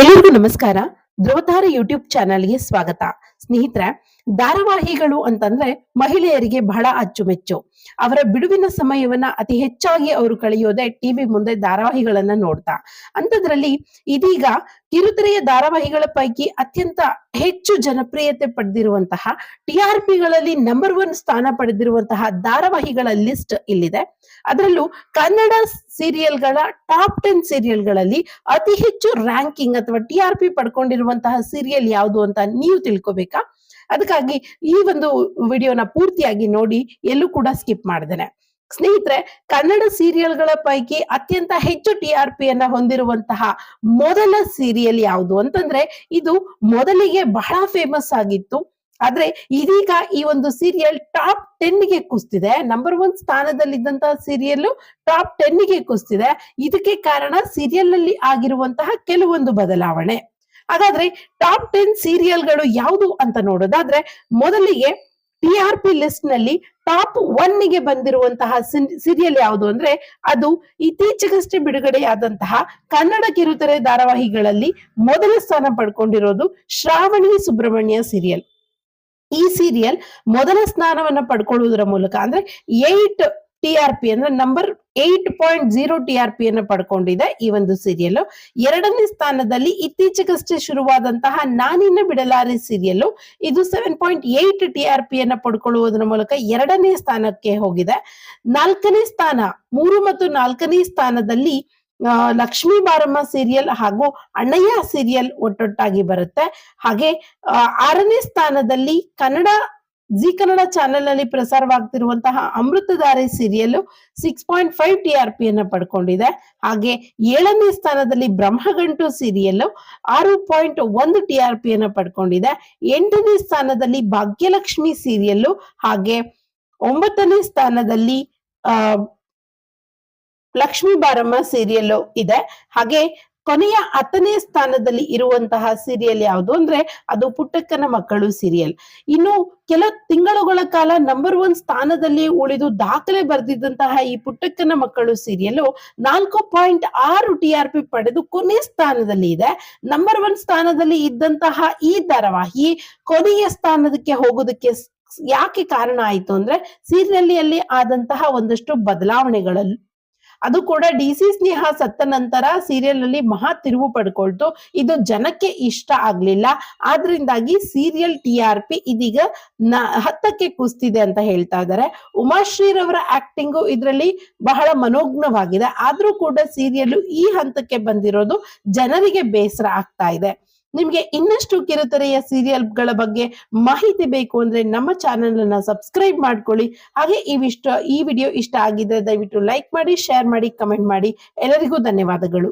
ಎಲ್ಲರಿಗೂ ನಮಸ್ಕಾರ. ಧ್ರುವತಾರ ಯೂಟ್ಯೂಬ್ ಚಾನೆಲ್ಗೆ ಸ್ವಾಗತ. ಸ್ನೇಹಿತರೆ, ಧಾರಾವಾಹಿಗಳು ಅಂತಂದ್ರೆ ಮಹಿಳೆಯರಿಗೆ ಬಹಳ ಅಚ್ಚುಮೆಚ್ಚು. ಅವರ ಬಿಡುವಿನ ಸಮಯವನ್ನ ಅತಿ ಹೆಚ್ಚಾಗಿ ಅವರು ಕಳೆಯೋದೆ ಟಿವಿ ಮುಂದೆ ಧಾರಾವಾಹಿಗಳನ್ನ ನೋಡ್ತಾ. ಅಂತದ್ರಲ್ಲಿ ಇದೀಗ ಕಿರುತೆರೆಯ ಧಾರಾವಾಹಿಗಳ ಪೈಕಿ ಅತ್ಯಂತ ಹೆಚ್ಚು ಜನಪ್ರಿಯತೆ ಪಡೆದಿರುವಂತಹ ಟಿ ಆರ್ ಪಿಗಳಲ್ಲಿ ನಂಬರ್ ಒನ್ ಸ್ಥಾನ ಪಡೆದಿರುವಂತಹ ಧಾರಾವಾಹಿಗಳ ಲಿಸ್ಟ್ ಇಲ್ಲಿದೆ. ಅದರಲ್ಲೂ ಕನ್ನಡ ಸೀರಿಯಲ್ಗಳ ಟಾಪ್ ಟೆನ್ ಸೀರಿಯಲ್ಗಳಲ್ಲಿ ಅತಿ ಹೆಚ್ಚು ರ್ಯಾಂಕಿಂಗ್ ಅಥವಾ ಟಿ ಆರ್ ಪಿ ಪಡ್ಕೊಂಡಿರುವಂತಹ ಸೀರಿಯಲ್ ಯಾವುದು ಅಂತ ನೀವು ತಿಳ್ಕೊಬೇಕಾ. ಅದಕ್ಕಾಗಿ ಈ ಒಂದು ವಿಡಿಯೋನ ಪೂರ್ತಿಯಾಗಿ ನೋಡಿ ಎಲ್ಲೂ ಕೂಡ ಸ್ಕಿಪ್ ಮಾಡ್ದೇನೆ. ಸ್ನೇಹಿತರೆ, ಕನ್ನಡ ಸೀರಿಯಲ್ಗಳ ಪೈಕಿ ಅತ್ಯಂತ ಹೆಚ್ಚು ಟಿ ಆರ್ ಪಿ ಅನ್ನ ಹೊಂದಿರುವಂತಹ ಮೊದಲ ಸೀರಿಯಲ್ ಯಾವುದು ಅಂತಂದ್ರೆ, ಇದು ಮೊದಲಿಗೆ ಬಹಳ ಫೇಮಸ್ ಆಗಿತ್ತು. ಆದ್ರೆ ಇದೀಗ ಈ ಒಂದು ಸೀರಿಯಲ್ ಟಾಪ್ ಟೆನ್ಗೆ ಕುಸ್ತಿದೆ. ನಂಬರ್ ಒನ್ ಸ್ಥಾನದಲ್ಲಿದ್ದಂತಹ ಸೀರಿಯಲ್ ಟಾಪ್ ಟೆನ್ಗೆ ಕುಸ್ತಿದೆ. ಇದಕ್ಕೆ ಕಾರಣ ಸೀರಿಯಲ್ನಲ್ಲಿ ಆಗಿರುವಂತಹ ಕೆಲವೊಂದು ಬದಲಾವಣೆ. ಹಾಗಾದ್ರೆ ಟಾಪ್ ಟೆನ್ ಸೀರಿಯಲ್ಗಳು ಯಾವುದು ಅಂತ ನೋಡೋದಾದ್ರೆ ಮೊದಲಿಗೆ ಟಿ ಆರ್ ಪಿ ಲಿಸ್ಟ್ನಲ್ಲಿ ಟಾಪ್ ಒನ್ಗೆ ಬಂದಿರುವಂತಹ ಸೀರಿಯಲ್ ಯಾವುದು ಅಂದ್ರೆ ಅದು ಇತ್ತೀಚೆಗಷ್ಟೇ ಬಿಡುಗಡೆಯಾದಂತಹ ಕನ್ನಡ ಕಿರುತೆರೆ ಧಾರಾವಾಹಿಗಳಲ್ಲಿ ಮೊದಲ ಸ್ಥಾನ ಪಡ್ಕೊಂಡಿರೋದು ಶ್ರಾವಣಿ ಸುಬ್ರಹ್ಮಣ್ಯ ಸೀರಿಯಲ್ ಈ ಸೀರಿಯಲ್ ಮೊದಲ ಸ್ಥಾನವನ್ನ ಪಡ್ಕೊಳ್ಳುವುದರ ಮೂಲಕ ಅಂದ್ರೆ ಏಟ್ ಟಿ ಆರ್ ಪಿ ಅಂದ್ರೆ number eight point zero T P ಅನ್ನು ಪಡ್ಕೊಂಡಿದೆ ಈ ಒಂದು ಸೀರಿಯಲ್ ಎರಡನೇ ಸ್ಥಾನದಲ್ಲಿ ಇತ್ತೀಚೆಗಷ್ಟೇ ಶುರುವಾದಂತಹ ನಾನಿನ ಬಿಡಲಾರಿ ಸೀರಿಯಲ್ ಇದು seven point eight T R P ಅನ್ನ ಪಡ್ಕೊಳ್ಳುವುದರ ಮೂಲಕ ಎರಡನೇ ಸ್ಥಾನಕ್ಕೆ ಹೋಗಿದೆ. ನಾಲ್ಕನೇ ಸ್ಥಾನ, ಮೂರು ಮತ್ತು ನಾಲ್ಕನೇ ಸ್ಥಾನದಲ್ಲಿ ಲಕ್ಷ್ಮೀ ಬಾರಮ್ಮ ಸೀರಿಯಲ್ ಹಾಗೂ ಅಣ್ಣಯ್ಯ ಸೀರಿಯಲ್ ಒಟ್ಟೊಟ್ಟಾಗಿ ಬರುತ್ತೆ. ಹಾಗೆ ಆರನೇ ಸ್ಥಾನದಲ್ಲಿ ಕನ್ನಡ ಜಿ ಕನ್ನಡ ಚಾನೆಲ್ನಲ್ಲಿ ಪ್ರಸಾರವಾಗ್ತಿರುವಂತಹ Amruthadhaare serial six point five T R P ಅನ್ನ ಪಡ್ಕೊಂಡಿದೆ. ಹಾಗೆ ಏಳನೇ ಸ್ಥಾನದಲ್ಲಿ ಬ್ರಹ್ಮಗಂಟು ಸೀರಿಯಲ್ ಆರು ಪಾಯಿಂಟ್ ಒಂದು ಟಿ ಆರ್ ಪಿ ಅನ್ನ ಪಡ್ಕೊಂಡಿದೆ. ಎಂಟನೇ ಸ್ಥಾನದಲ್ಲಿ ಭಾಗ್ಯಲಕ್ಷ್ಮಿ ಸೀರಿಯಲ್ ಹಾಗೆ ಒಂಬತ್ತನೇ ಸ್ಥಾನದಲ್ಲಿ, ಆ, ಲಕ್ಷ್ಮೀ ಬಾರಮ್ಮ ಸೀರಿಯಲ್ ಇದೆ. ಹಾಗೆ ಕೊನೆಯ ಹತ್ತನೇ ಸ್ಥಾನದಲ್ಲಿ ಇರುವಂತಹ ಸೀರಿಯಲ್ ಯಾವುದು ಅಂದ್ರೆ ಅದು ಪುಟ್ಟಕ್ಕನ ಮಕ್ಕಳು ಸೀರಿಯಲ್ ಇನ್ನು ಕೆಲ ತಿಂಗಳುಗಳ ಕಾಲ ನಂಬರ್ ಒನ್ ಸ್ಥಾನದಲ್ಲಿ ಉಳಿದು ದಾಖಲೆ ಬರೆದಿದ್ದಂತಹ ಈ ಪುಟ್ಟಕ್ಕನ ಮಕ್ಕಳು ಸೀರಿಯಲ್ ನಾಲ್ಕು ಪಾಯಿಂಟ್ ಆರು ಟಿ ಆರ್ ಪಿ ಪಡೆದು ಕೊನೆ ಸ್ಥಾನದಲ್ಲಿ ಇದೆ. ನಂಬರ್ ಒನ್ ಸ್ಥಾನದಲ್ಲಿ ಇದ್ದಂತಹ ಈ ಧಾರಾವಾಹಿ ಕೊನೆಯ ಸ್ಥಾನದಕ್ಕೆ ಹೋಗೋದಕ್ಕೆ ಯಾಕೆ ಕಾರಣ ಆಯ್ತು ಅಂದ್ರೆ ಸೀರಿಯಲ್ ಅಲ್ಲಿ ಆದಂತಹ ಒಂದಷ್ಟು ಬದಲಾವಣೆಗಳಲ್ಲಿ ಅದು ಕೂಡ ಡಿ ಸಿ ಸ್ನೇಹ ಸತ್ತ ನಂತರ ಸೀರಿಯಲ್ ಅಲ್ಲಿ ಮಹಾ ತಿರುವು ಪಡ್ಕೊಳ್ತು. ಇದು ಜನಕ್ಕೆ ಇಷ್ಟ ಆಗ್ಲಿಲ್ಲ. ಆದ್ರಿಂದಾಗಿ ಸೀರಿಯಲ್ ಟಿ ಆರ್ ಪಿ ಇದೀಗ ಹತ್ತಕ್ಕೆ ಕುಸ್ತಿದೆ ಅಂತ ಹೇಳ್ತಾ ಇದ್ದಾರೆ. ಉಮಾಶ್ರೀರವರ ಆಕ್ಟಿಂಗು ಇದರಲ್ಲಿ ಬಹಳ ಮನೋಜ್ಞವಾಗಿದೆ. ಆದ್ರೂ ಕೂಡ ಸೀರಿಯಲ್ ಈ ಹಂತಕ್ಕೆ ಬಂದಿರೋದು ಜನರಿಗೆ ಬೇಸರ ಆಗ್ತಾ ಇದೆ. ನಿಮ್ಗೆ ಇನ್ನಷ್ಟು ಕಿರುತೆರೆಯ ಸೀರಿಯಲ್ಗಳ ಬಗ್ಗೆ ಮಾಹಿತಿ ಬೇಕು ಅಂದ್ರೆ ನಮ್ಮ ಚಾನೆಲ್ ಅನ್ನ ಸಬ್ಸ್ಕ್ರೈಬ್ ಮಾಡ್ಕೊಳ್ಳಿ. ಹಾಗೆ ಈ ಈ ವಿಡಿಯೋ ಇಷ್ಟ ಆಗಿದ್ರೆ ದಯವಿಟ್ಟು ಲೈಕ್ ಮಾಡಿ ಶೇರ್ ಮಾಡಿ ಕಮೆಂಟ್ ಮಾಡಿ. ಎಲ್ಲರಿಗೂ ಧನ್ಯವಾದಗಳು.